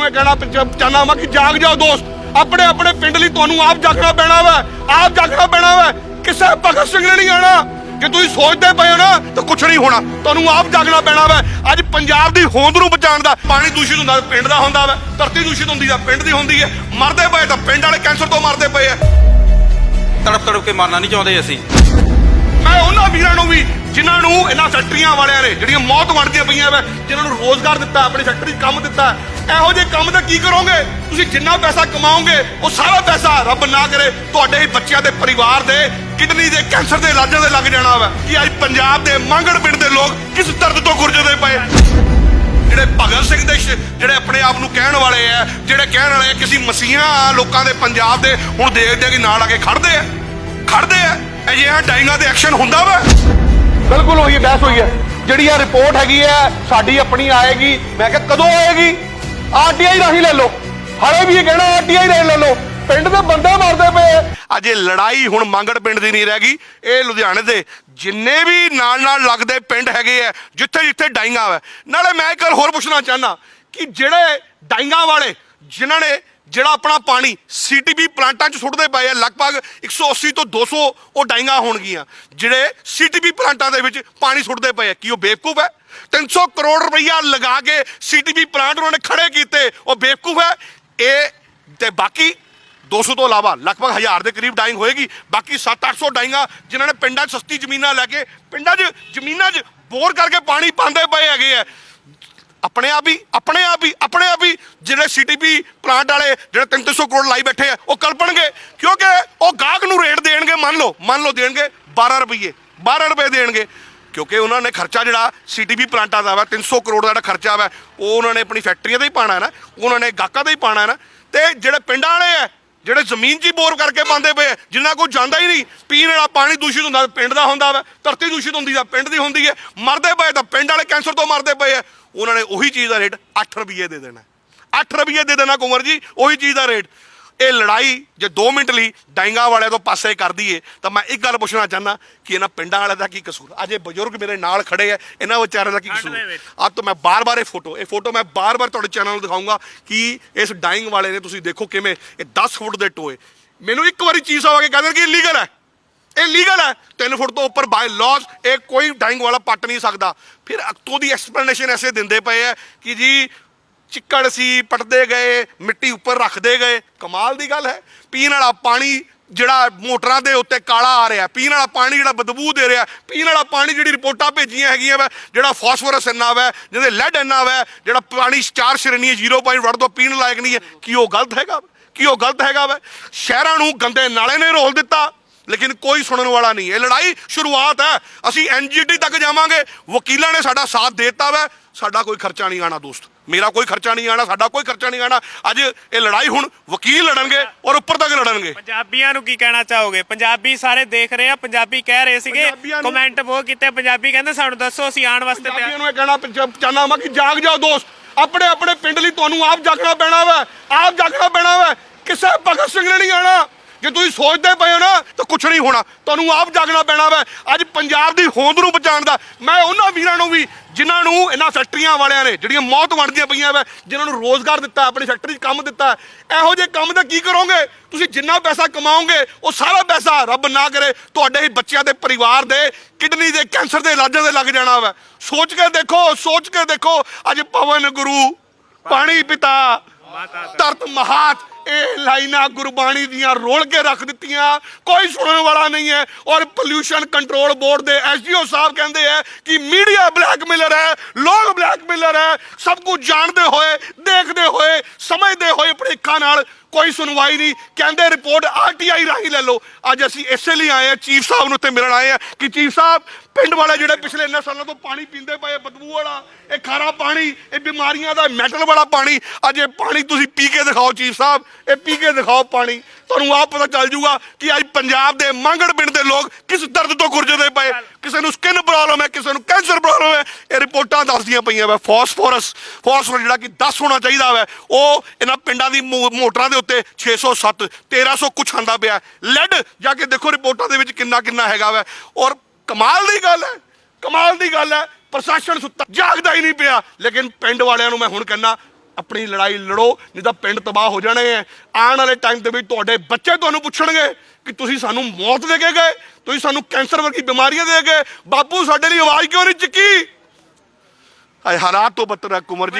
ਨੂੰ ਇਹ ਕਹਿਣਾ ਪ- ਚਾਹੁੰਦਾ ਕਿ ਜਾਗ ਜਾਓ ਦੋਸਤ। ਆਪਣੇ ਆਪਣੇ ਪਿੰਡ ਲਈ ਤੁਹਾਨੂੰ ਆਪ ਜਾਗਣਾ ਪੈਣਾ ਵਾ। ਆਪ ਜਾਗਣਾ ਪੈਣਾ ਵਾ। ਕਿਸੇ ਭਗਤ ਸਿੰਘ ਨੇ ਨਹੀਂ ਆਣਾ ਜੇ ਤੁਸੀਂ ਸੋਚਦੇ ਪਏ ਹੋ ਨਾ ਤਾਂ ਕੁਛ ਨਹੀਂ ਹੋਣਾ। ਤੁਹਾਨੂੰ ਆਪ ਜਾਗਣਾ ਪੈਣਾ ਵਾ। ਅੱਜ ਪੰਜਾਬ ਦੀ ਹੋਂਦ ਨੂੰ ਬਚਾਉਣ ਦਾ ਪਾਣੀ ਦੂਸ਼ਿਤ ਹੁੰਦਾ ਪਿੰਡ ਦਾ ਹੁੰਦਾ ਵਾ। ਧਰਤੀ ਦੂਸ਼ਿਤ ਹੁੰਦੀ ਤਾਂ ਪਿੰਡ ਦੀ ਹੁੰਦੀ ਹੈ ਮਰਦੇ ਪਏ ਤਾਂ ਪਿੰਡ ਵਾਲੇ ਕੈਂਸਰ ਤੋਂ ਮਰਦੇ ਪਏ ਆ। ਤੜਪ ਤੜਪ ਕੇ ਮਰਨਾ ਨਹੀਂ ਚਾਹੁੰਦੇ ਅਸੀਂ। ਮੈਂ ਉਹਨਾਂ ਵੀਰਾਂ ਨੂੰ ਵੀ ਜਿਨ੍ਹਾਂ ਨੂੰ ਇਹਨਾਂ ਫੈਕਟਰੀਆਂ ਵਾਲਿਆਂ ਨੇ ਜਿਹੜੀਆਂ ਮੌਤ ਵੰਡਦੀਆਂ ਪਈਆਂ ਵੇ ਜਿਨ੍ਹਾਂ ਨੂੰ ਰੋਜ਼ਗਾਰ ਦਿੱਤਾ ਆਪਣੀ ਫੈਕਟਰੀ 'ਚ ਕੰਮ ਦਿੱਤਾ ਇਹੋ ਜਿਹੇ ਕੰਮ ਦਾ ਕੀ ਕਰੋਗੇ? ਤੁਸੀਂ ਜਿੰਨਾ ਪੈਸਾ ਕਮਾਓਗੇ, ਉਹ ਸਾਰਾ ਪੈਸਾ ਰੱਬ ਨਾ ਕਰੇ, ਤੁਹਾਡੇ ਹੀ ਬੱਚਿਆਂ ਦੇ ਪਰਿਵਾਰ ਦੇ, ਕਿਡਨੀ ਦੇ, ਕੈਂਸਰ ਦੇ ਇਲਾਜਾਂ ਦੇ ਲੱਗ ਜਾਣਾ ਵਾ। ਕਿ ਅੱਜ ਪੰਜਾਬ ਦੇ ਮੰਗੜ ਪਿੰਡ ਦੇ ਲੋਕ ਕਿਸ ਦਰਦ ਤੋਂ ਗੁਰਜਦੇ ਪਏ? ਜਿਹੜੇ ਭਗਤ ਸਿੰਘ ਦੇ ਜਿਹੜੇ ਆਪਣੇ ਆਪ ਨੂੰ ਕਹਿਣ ਵਾਲੇ ਆ, ਜਿਹੜੇ ਕਹਿਣ ਵਾਲੇ ਆ ਕਿ ਅਸੀਂ ਮਸੀਹਾਂ ਲੋਕਾਂ ਦੇ ਪੰਜਾਬ ਦੇ, ਹੁਣ ਦੇਖਦੇ ਆ ਕਿ ਨਾਲ ਆ ਕੇ ਖੜਦੇ ਆ। ਖੜਦੇ ਆ। ਅਜਿਹਾ ਡਾਈਂਗਾਂ ਦੇ ਐਕਸ਼ਨ ਹੁੰਦਾ ਵਾ। ਬਿਲਕੁਲ ਹੋਈ ਹੈ, ਬਹਿਸ ਹੋਈ ਹੈ। ਜਿਹੜੀ ਆ ਰਿਪੋਰਟ ਹੈਗੀ ਹੈ ਸਾਡੀ ਆਪਣੀ ਆਏਗੀ। ਮੈਂ ਕਿਹਾ ਕਦੋਂ ਆਏਗੀ? ਆਰਟੀਆਈ ਰਾਹੀਂ ਲੈ ਲਓ। ਹਰੇ ਵੀ ਇਹ ਕਹਿਣਾ ਆਰਟੀਆਈ ਰਾਹੀਂ ਲੈ ਲਓ। ਪਿੰਡ ਦੇ ਬੰਦੇ ਮਰਦੇ ਪਏ ਅਜੇ ਲੜਾਈ ਹੁਣ ਮੰਗੜ ਪਿੰਡ ਦੀ ਨਹੀਂ ਰਹਿ ਗਈ। ਇਹ ਲੁਧਿਆਣੇ ਦੇ ਜਿੰਨੇ ਵੀ ਨਾਲ ਨਾਲ ਲੱਗਦੇ ਪਿੰਡ ਹੈਗੇ ਆ ਜਿੱਥੇ ਜਿੱਥੇ ਡਾਈਂਗਾ ਵਾ। ਨਾਲੇ ਮੈਂ ਇੱਕ ਗੱਲ ਹੋਰ ਪੁੱਛਣਾ ਚਾਹਨਾ ਕਿ ਜਿਹੜੇ ਡਾਈਂਗਾ ਵਾਲੇ, ਜਿਨ੍ਹਾਂ ਨੇ ਜਿਹੜਾ ਆਪਣਾ ਪਾਣੀ ਸੀਟੀਪੀ ਪਲਾਂਟਾਂ 'ਚ ਸੁੱਟਦੇ ਪਏ ਆ, ਲਗਭਗ 180 ਤੋਂ 200 ਉਹ ਡਾਈਂਗਾ ਹੋਣਗੀਆਂ, ਜਿਹੜੇ ਸੀਟੀਪੀ ਪਲਾਂਟਾਂ ਦੇ ਵਿੱਚ ਪਾਣੀ ਸੁੱਟਦੇ ਪਏ ਆ। ਕੀ ਉਹ ਬੇਵਕੂਫ ਹੈ? 300 ਕਰੋੜ ਰੁਪਈਆ ਲਗਾ ਕੇ ਸੀਟੀਪੀ ਪਲਾਂਟ ਉਹਨਾਂ ਨੇ ਖੜੇ ਕੀਤੇ, ਉਹ ਬੇਵਕੂਫ ਹੈ? ਇਹ ਤੇ ਬਾਕੀ 200 ਤੋਂ ਇਲਾਵਾ ਲਗਭਗ 1000 ਦੇ ਕਰੀਬ ਡਾਈਂਗ ਹੋਏਗੀ, ਬਾਕੀ 7-800 ਡਾਈਂਗਾ ਜਿਨ੍ਹਾਂ ਨੇ ਪਿੰਡਾਂ 'ਚ ਸਸਤੀ ਜ਼ਮੀਨਾਂ ਲੈ ਕੇ, ਪਿੰਡਾਂ 'ਚ ਜ਼ਮੀਨਾਂ 'ਚ ਬੋਰ ਕਰਕੇ ਪਾਣੀ ਪਾਉਂਦੇ ਪਏ ਹੈਗੇ ਆ। ਆਪਣੇ ਆਪ ਹੀ, ਆਪਣੇ ਆਪ ਹੀ, ਆਪਣੇ ਆਪ ਹੀ ਜਿਹੜੇ ਸੀਟੀਪੀ ਪਲਾਂਟ ਵਾਲੇ, ਜਿਹੜੇ 300 ਕਰੋੜ ਲਾਈ ਬੈਠੇ ਆ, ਉਹ ਕਲਪਣਗੇ ਕਿਉਂਕਿ ਉਹ ਗਾਹਕ ਨੂੰ ਰੇਟ ਦੇਣਗੇ, ਮੰਨ ਲਓ ਮੰਨ ਲਓ ਦੇਣਗੇ 12 ਰੁਪਏ 12 ਰੁਪਏ ਦੇਣਗੇ। ਕਿਉਂਕਿ ਉਹਨਾਂ ਨੇ ਖਰਚਾ ਜਿਹੜਾ ਸੀਟੀਪੀ ਪਲਾਂਟਾਂ ਦਾ ਵਾ 300 ਕਰੋੜ ਦਾ ਜਿਹੜਾ ਖਰਚਾ ਵਾ, ਉਹ ਉਹਨਾਂ ਨੇ ਆਪਣੀ ਫੈਕਟਰੀਆਂ ਦਾ ਹੀ ਪਾਣਾ ਹੈ ਨਾ, ਉਹਨਾਂ ਨੇ ਗਾਹਕਾਂ ਦਾ ਹੀ ਪਾਣਾ ਹੈ ਨਾ। ਤੇ ਜਿਹੜੇ ਪਿੰਡਾਂ ਵਾਲੇ ਆ ਜਿਹੜੇ ਜ਼ਮੀਨ 'ਚ ਹੀ ਬੋਰ ਕਰਕੇ ਪਾਉਂਦੇ ਪਏ ਆ, ਜਿੰਨਾ ਕੋਈ ਜਾਂਦਾ ਹੀ ਨਹੀਂ ਪੀਣ ਵਾਲਾ ਪਾਣੀ ਦੂਸ਼ਿਤ ਹੁੰਦਾ ਪਿੰਡ ਦਾ ਹੁੰਦਾ ਵਾ ਧਰਤੀ ਦੂਸ਼ਿਤ ਹੁੰਦੀ ਆ ਪਿੰਡ ਦੀ ਹੁੰਦੀ ਹੈ ਮਰਦੇ ਪਏ ਤਾਂ ਪਿੰਡ ਵਾਲੇ ਕੈਂਸਰ ਤੋਂ ਮਰਦੇ ਪਏ ਆ ਉਹਨਾਂ ਨੇ ਉਹੀ ਚੀਜ਼ ਦਾ ਰੇਟ 8 ਰੁਪਏ ਦੇ ਦੇਣਾ। 8 ਰੁਪਏ ਦੇ ਦੇਣਾ ਕੁੰਵਰ ਜੀ ਉਹੀ ਚੀਜ਼ ਦਾ ਰੇਟ। ਇਹ ਲੜਾਈ ਜੇ 2 ਮਿੰਟ ਲਈ ਡਾਈਂਗਾ ਵਾਲਿਆਂ ਤੋਂ ਪਾਸੇ ਕਰ ਦਈਏ ਤਾਂ ਮੈਂ ਇੱਕ ਗੱਲ ਪੁੱਛਣਾ ਚਾਹੁੰਦਾ ਕਿ ਇਹਨਾਂ ਪਿੰਡਾਂ ਵਾਲਿਆਂ ਦਾ ਕੀ ਕਸੂਰ? ਅਜੇ ਬਜ਼ੁਰਗ ਮੇਰੇ ਨਾਲ ਖੜੇ ਆ ਇਹਨਾਂ ਵਿਚਾਰਿਆਂ ਦਾ ਕੀ ਕਸੂਰ? ਅੱਜ ਤੋਂ ਮੈਂ ਬਾਰ-ਬਾਰ ਇਹ ਫੋਟੋ ਇਹ ਫੋਟੋ ਮੈਂ ਬਾਰ-ਬਾਰ ਤੁਹਾਡੇ ਚੈਨਲ ਨੂੰ ਦਿਖਾਊਂਗਾ ਕਿ ਇਸ ਡਾਈਂਗ ਵਾਲੇ ਨੇ ਤੁਸੀਂ ਦੇਖੋ ਕਿਵੇਂ ਇਹ 10 ਫੁੱਟ ਦੇ ਟੋਏ। ਮੈਨੂੰ ਇੱਕ ਵਾਰੀ ਚੀਜ਼ ਆ ਕੇ ਕਹਿੰਦੇ ਕਿ ਇਲੀਗਲ ਹੈ। ਇਹ ਲੀਗਲ ਹੈ। 3 ਫੁੱਟ ਤੋਂ ਉੱਪਰ ਬਾਈ ਲਾਜ਼ ਇਹ ਕੋਈ ਡਾਈਂਗ ਵਾਲਾ ਪੱਟ ਨਹੀਂ ਸਕਦਾ। ਫਿਰ ਅਕਤੋਂ ਦੀ ਐਕਸਪਲੇਨੇਸ਼ਨ ਐਸੇ ਦਿੰਦੇ ਪਏ ਆ ਕਿ ਜੀ ਚਿੱਕੜ ਸੀ, ਪਟਦੇ ਗਏ, ਮਿੱਟੀ ਉੱਪਰ ਰੱਖਦੇ ਗਏ। ਕਮਾਲ ਦੀ ਗੱਲ ਹੈ। ਪੀਣ ਵਾਲਾ ਪਾਣੀ ਜਿਹੜਾ ਮੋਟਰਾਂ ਦੇ ਉੱਤੇ ਕਾਲਾ ਆ ਰਿਹਾ, ਪੀਣ ਵਾਲਾ ਪਾਣੀ ਜਿਹੜਾ ਬਦਬੂ ਦੇ ਰਿਹਾ, ਪੀਣ ਵਾਲਾ ਪਾਣੀ ਜਿਹੜੀ ਰਿਪੋਰਟਾਂ ਭੇਜੀਆਂ ਹੈਗੀਆਂ ਵਾ, ਜਿਹੜਾ ਫਾਸਫੋਰਸ ਇੰਨਾ ਵਾ, ਜਿਹਦੇ ਲੈਡ ਇੰਨਾ ਵਾ, ਜਿਹੜਾ ਪਾਣੀ ਚਾਰ ਸ਼੍ਰੇਣੀ ਹੈ 0.1 ਤੋਂ ਪੀਣ ਲਾਇਕ ਨਹੀਂ ਹੈ। ਕੀ ਉਹ ਗਲਤ ਹੈਗਾ? ਵਾ? ਕੀ ਉਹ ਗਲਤ ਹੈਗਾ ਵਾ? ਸ਼ਹਿਰਾਂ ਨੂੰ ਗੰਦੇ ਨਾਲੇ ਨੇ ਰੋਲ ਦਿੱਤਾ, ਲੇਕਿਨ ਕੋਈ ਸੁਣਨ ਵਾਲਾ ਨਹੀਂ। ਇਹ ਲੜਾਈ ਸ਼ੁਰੂਆਤ ਹੈ। ਅਸੀਂ ਐਨਜੀਟੀ ਤੱਕ ਜਾਵਾਂਗੇ। ਵਕੀਲਾਂ ਨੇ ਸਾਡਾ ਸਾਥ ਦੇ ਦਿੱਤਾ ਵਾ। ਸਾਡਾ ਕੋਈ ਖਰਚਾ ਨਹੀਂ ਆਣਾ ਦੋਸਤ। ਮੇਰਾ ਕੋਈ ਖਰਚਾ ਨਹੀਂ ਆਣਾ ਸਾਡਾ ਕੋਈ ਖਰਚਾ ਨਹੀਂ ਆਣਾ। ਅੱਜ ਇਹ ਲੜਾਈ ਹੁਣ ਵਕੀਲ ਲੜਨਗੇ ਔਰ ਉੱਪਰ ਤੱਕ ਲੜਨਗੇ। ਪੰਜਾਬੀਆਂ ਨੂੰ ਕੀ ਕਹਿਣਾ ਚਾਹੋਗੇ? ਪੰਜਾਬੀ ਸਾਰੇ ਦੇਖ ਰਹੇ ਆ ਪੰਜਾਬੀ ਕਹਿ ਰਹੇ ਸੀਗੇ ਕਮੈਂਟ ਬਹੁਤ ਕੀਤੇ ਪੰਜਾਬੀ ਕਹਿੰਦੇ ਸਾਨੂੰ ਦੱਸੋ ਅਸੀਂ ਆਉਣ ਵਾਸਤੇ ਪੰਜਾਬੀਆਂ ਨੂੰ ਇਹ ਕਹਿਣਾ ਚਾਹੁੰਦਾ ਮੈਂ ਕਿ ਜਾਗ ਜਾਓ ਦੋਸਤ। ਆਪਣੇ ਆਪਣੇ ਪਿੰਡ ਲਈ ਤੁਹਾਨੂੰ ਆਪ ਜਾਗਣਾ ਪੈਣਾ ਵਾ ਆਪ ਜਾਗਣਾ ਪੈਣਾ ਵਾ। ਕਿਸੇ ਭਗਤ ਸਿੰਘ ਨੇ ਨਹੀਂ ਆਣਾ ਜੇ ਤੁਸੀਂ ਸੋਚਦੇ ਪਏ ਹੋ ਨਾ, ਤਾਂ ਕੁਛ ਨਹੀਂ ਹੋਣਾ। ਤੁਹਾਨੂੰ ਆਪ ਜਾਗਣਾ ਪੈਣਾ ਵਾ। ਅੱਜ ਪੰਜਾਬ ਦੀ ਹੋਂਦ ਨੂੰ ਬਚਾਉਣ ਦਾ। ਮੈਂ ਉਹਨਾਂ ਵੀਰਾਂ ਨੂੰ ਵੀ, ਜਿਨ੍ਹਾਂ ਨੂੰ ਇਹਨਾਂ ਫੈਕਟਰੀਆਂ ਵਾਲਿਆਂ ਨੇ, ਜਿਹੜੀਆਂ ਮੌਤ ਵੰਡਦੀਆਂ ਪਈਆਂ ਵਾ, ਜਿਨ੍ਹਾਂ ਨੂੰ ਰੋਜ਼ਗਾਰ ਦਿੱਤਾ, ਆਪਣੀ ਫੈਕਟਰੀ 'ਚ ਕੰਮ ਦਿੱਤਾ। ਇਹੋ ਜਿਹੇ ਕੰਮ ਦਾ ਕੀ ਕਰੋਗੇ? ਤੁਸੀਂ ਜਿੰਨਾ ਪੈਸਾ ਕਮਾਓਗੇ, ਉਹ ਸਾਰਾ ਪੈਸਾ ਰੱਬ ਨਾ ਕਰੇ। ਤੁਹਾਡੇ ਹੀ ਬੱਚਿਆਂ ਦੇ ਪਰਿਵਾਰ ਦੇ, ਕਿਡਨੀ ਦੇ, ਕੈਂਸਰ ਦੇ ਇਲਾਜਾਂ ਦੇ ਲੱਗ ਜਾਣਾ ਵਾ। ਸੋਚ ਕੇ ਦੇਖੋ, ਸੋਚ ਕੇ ਦੇਖੋ। ਅੱਜ ਪਵਨ ਗੁਰੂ, ਪਾਣੀ ਪਿਤਾ, ਧਰਤ ਮਹਾਤ ਇਹ ਲਾਈਨਾਂ ਗੁਰਬਾਣੀ ਦੀਆਂ ਰੋਲ ਕੇ ਰੱਖ ਦਿੱਤੀਆਂ। ਕੋਈ ਸੁਣਨ ਵਾਲਾ ਨਹੀਂ ਹੈ। ਔਰ ਪੋਲਿਊਸ਼ਨ ਕੰਟਰੋਲ ਬੋਰਡ ਦੇ ਐਸਡੀਓ ਸਾਹਿਬ ਕਹਿੰਦੇ ਆ ਕਿ ਮੀਡੀਆ ਬਲੈਕਮੇਲਰ ਹੈ, ਲੋਕ ਬਲੈਕਮੇਲਰ ਹੈ। ਸਭ ਕੁਝ ਜਾਣਦੇ ਹੋਏ, ਦੇਖਦੇ ਹੋਏ, ਸਮਝਦੇ ਹੋਏ ਆਪਣੇ ਅੱਖਾਂ ਨਾਲ ਕੋਈ ਸੁਣਵਾਈ ਨਹੀਂ। ਕਹਿੰਦੇ ਰਿਪੋਰਟ ਆਰਟੀਆਈ ਰਾਹੀਂ ਲੈ ਲਓ। ਅੱਜ ਅਸੀਂ ਇਸੇ ਲਈ ਆਏ ਆ ਚੀਫ ਸਾਹਿਬ ਨੂੰ ਉੱਤੇ ਮਿਲਣ ਆਏ ਆ ਕਿ ਚੀਫ ਸਾਹਿਬ, ਪਿੰਡ ਵਾਲੇ ਜਿਹੜੇ ਪਿਛਲੇ ਇੰਨੇ ਸਾਲਾਂ ਤੋਂ ਪਾਣੀ ਪੀਂਦੇ ਪਏ ਬਦਬੂ ਵਾਲਾ, ਇਹ ਖਾਰਾ ਪਾਣੀ, ਇਹ ਬਿਮਾਰੀਆਂ ਦਾ ਮੈਟਲ ਵਾਲਾ ਪਾਣੀ, ਅੱਜ ਇਹ ਪਾਣੀ ਤੁਸੀਂ ਪੀ ਕੇ ਦਿਖਾਓ ਚੀਫ ਸਾਹਿਬ, ਇਹ ਪੀ ਕੇ ਦਿਖਾਓ ਪਾਣੀ। ਤੁਹਾਨੂੰ ਆਪ ਪਤਾ ਚੱਲ ਜੂਗਾ ਕਿ ਅੱਜ ਪੰਜਾਬ ਦੇ ਮੰਗੜ ਪਿੰਡ ਦੇ ਲੋਕ ਕਿਸ ਦਰਦ ਤੋਂ ਗੁਰਜਦੇ ਪਏ ਕਿਸੇ ਨੂੰ ਸਕਿਨ ਪ੍ਰੋਬਲਮ ਹੈ, ਕਿਸੇ ਨੂੰ ਕੈਂਸਰ ਪ੍ਰੋਬਲਮ ਹੈ, ਇਹ ਰਿਪੋਰਟਾਂ ਦੱਸਦੀਆਂ ਪਈਆਂ ਵਾ। ਫਾਸਫੋਰਸ ਫਾਸਫੋਰਸ ਜਿਹੜਾ ਕਿ 10 ਹੋਣਾ ਚਾਹੀਦਾ ਵਾ, ਉਹ ਇਹਨਾਂ ਪਿੰਡਾਂ ਦੀ ਮੋ- ਮੋਟਰਾਂ ਦੇ ਉੱਤੇ 607 1300 ਕੁਛ ਆਂਦਾ ਪਿਆ। ਲੈਡ ਜਾ ਕੇ ਦੇਖੋ ਰਿਪੋਰਟਾਂ ਦੇ ਵਿੱਚ ਕਿੰਨਾ ਕਿੰਨਾ ਹੈਗਾ ਵਾ। ਔਰ ਕਮਾਲ ਦੀ ਗੱਲ ਹੈ, ਕਮਾਲ ਦੀ ਗੱਲ ਹੈ, ਪ੍ਰਸ਼ਾਸਨ ਸੁੱਤਾ, ਜਾਗਦਾ ਹੀ ਨਹੀਂ ਪਿਆ। ਲੇਕਿਨ ਪਿੰਡ ਵਾਲਿਆਂ ਨੂੰ ਮੈਂ ਹੁਣ ਕਹਿੰਦਾ, ਆਪਣੀ ਲੜਾਈ ਲੜੋ, ਨਹੀਂ ਤਾਂ ਪਿੰਡ ਤਬਾਹ ਹੋ ਜਾਣੇ ਐ ਆਉਣ ਵਾਲੇ ਟਾਈਮ ਦੇ ਵਿੱਚ ਤੁਹਾਡੇ ਬੱਚੇ ਤੁਹਾਨੂੰ ਪੁੱਛਣਗੇ ਕਿ ਤੁਸੀਂ ਸਾਨੂੰ ਮੌਤ ਦੇ ਕੇ ਗਏ, ਤੁਸੀਂ ਸਾਨੂੰ ਕੈਂਸਰ ਵਰਗੀ ਬਿਮਾਰੀਆਂ ਦੇ ਗਏ। ਬਾਪੂ, ਸਾਡੇ ਲਈ ਆਵਾਜ਼ ਕਿਉਂ ਨਹੀਂ ਚੱਕੀ? ਹਾਲਾਤ ਤੋਂ ਬੱਤਰ ਹੈ ਕੁਮਰ ਜੀ।